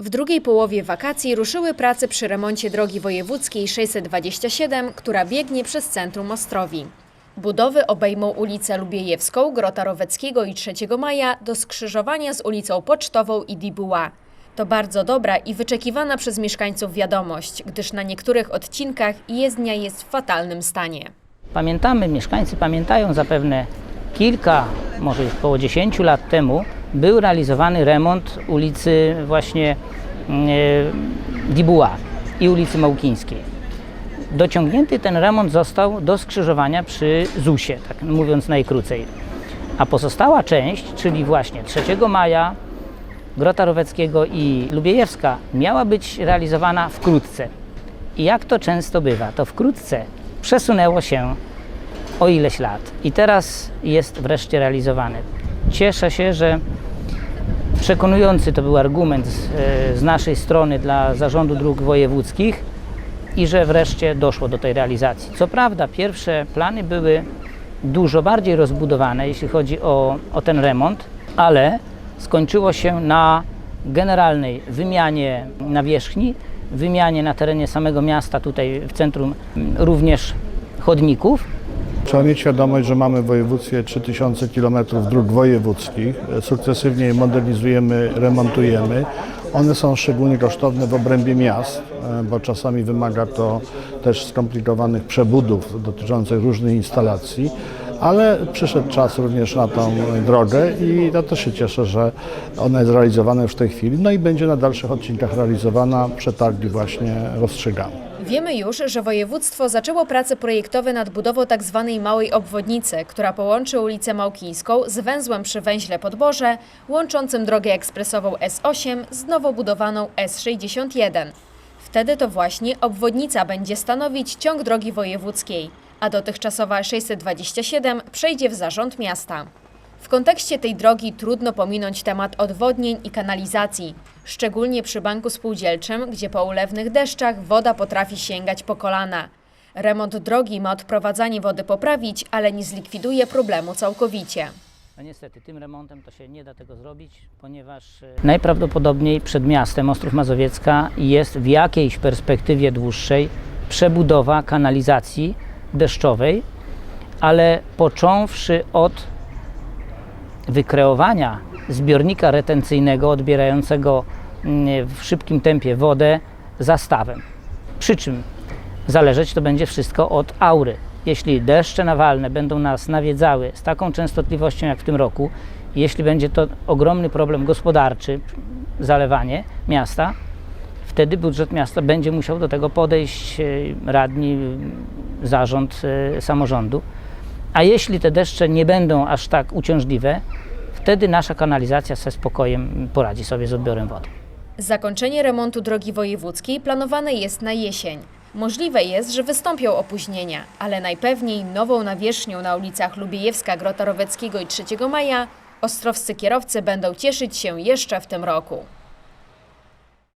W drugiej połowie wakacji ruszyły prace przy remoncie drogi wojewódzkiej 627, która biegnie przez centrum Ostrowi. Budowy obejmą ulicę Lubiejewską, Grota Roweckiego i 3 Maja do skrzyżowania z ulicą Pocztową i Dibuła. To bardzo dobra i wyczekiwana przez mieszkańców wiadomość, gdyż na niektórych odcinkach jezdnia jest w fatalnym stanie. Pamiętamy, mieszkańcy pamiętają zapewne kilka, może już około 10 lat temu był realizowany remont ulicy właśnie e, Dibuła i ulicy Małkińskiej. Dociągnięty ten remont został do skrzyżowania przy ZUS-ie, tak mówiąc najkrócej. A pozostała część, czyli właśnie 3 maja, Grota Roweckiego i Lubiejewska miała być realizowana wkrótce. I jak to często bywa, to wkrótce przesunęło się o ileś lat i teraz jest wreszcie realizowane. Cieszę się, że przekonujący to był argument z, e, z naszej strony dla Zarządu Dróg Wojewódzkich i że wreszcie doszło do tej realizacji. Co prawda pierwsze plany były dużo bardziej rozbudowane, jeśli chodzi o, o ten remont, ale skończyło się na generalnej wymianie nawierzchni, wymianie na terenie samego miasta, tutaj w centrum również chodników. Trzeba mieć świadomość, że mamy w województwie 3000 km dróg wojewódzkich. Sukcesywnie je modernizujemy, remontujemy. One są szczególnie kosztowne w obrębie miast, e, bo czasami wymaga to też skomplikowanych przebudów dotyczących różnych instalacji. Ale przyszedł czas również na tą drogę i ja też się cieszę, że ona jest realizowana już w tej chwili. No i będzie na dalszych odcinkach realizowana, przetargi właśnie rozstrzygane. Wiemy już, że województwo zaczęło prace projektowe nad budową tzw. małej obwodnicy, która połączy ulicę Małkińską z węzłem przy węźle Podborze, łączącym drogę ekspresową S8 z nowo budowaną S61. Wtedy to właśnie obwodnica będzie stanowić ciąg drogi wojewódzkiej, a dotychczasowa 627 przejdzie w zarząd miasta. W kontekście tej drogi trudno pominąć temat odwodnień i kanalizacji, szczególnie przy banku spółdzielczym, gdzie po ulewnych deszczach woda potrafi sięgać po kolana. Remont drogi ma odprowadzanie wody poprawić, ale nie zlikwiduje problemu całkowicie. No niestety, tym remontem to się nie da tego zrobić, ponieważ e, najprawdopodobniej przed miastem Ostrów Mazowiecka jest w jakiejś perspektywie dłuższej przebudowa kanalizacji deszczowej, ale począwszy od wykreowania zbiornika retencyjnego odbierającego mm, w szybkim tempie wodę zastawem. Przy czym zależeć to będzie wszystko od aury. Jeśli deszcze nawalne będą nas nawiedzały z taką częstotliwością jak w tym roku, jeśli będzie to ogromny problem gospodarczy, zalewanie miasta, wtedy budżet miasta będzie musiał do tego podejść, e, radni, zarząd e, samorządu. A jeśli te deszcze nie będą aż tak uciążliwe, wtedy nasza kanalizacja ze spokojem poradzi sobie z odbiorem wody. Zakończenie remontu drogi wojewódzkiej planowane jest na jesień. Możliwe jest, że wystąpią opóźnienia, ale najpewniej nową nawierzchnią na ulicach Lubiejewska, Grota Roweckiego i 3 Maja ostrowscy kierowcy będą cieszyć się jeszcze w tym roku.